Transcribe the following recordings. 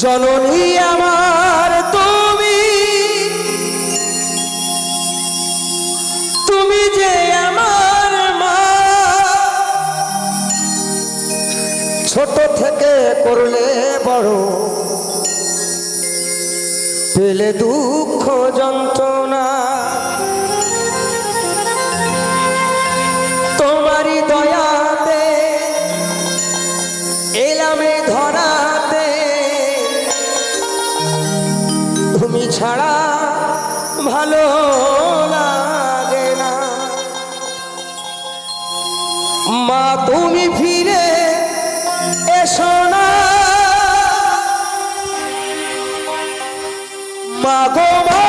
জননী আমার তুমি। তুমি যে আমার মা। ছোট থেকে করলে বড় পেলে দুঃখ যন্ত্র ছাড়া ভালো লাগে না। মা তুমি ফিরে এসো না। মা গো মা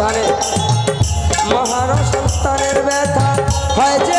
সন্তানের মহান সন্তানের ব্যথা হয় যে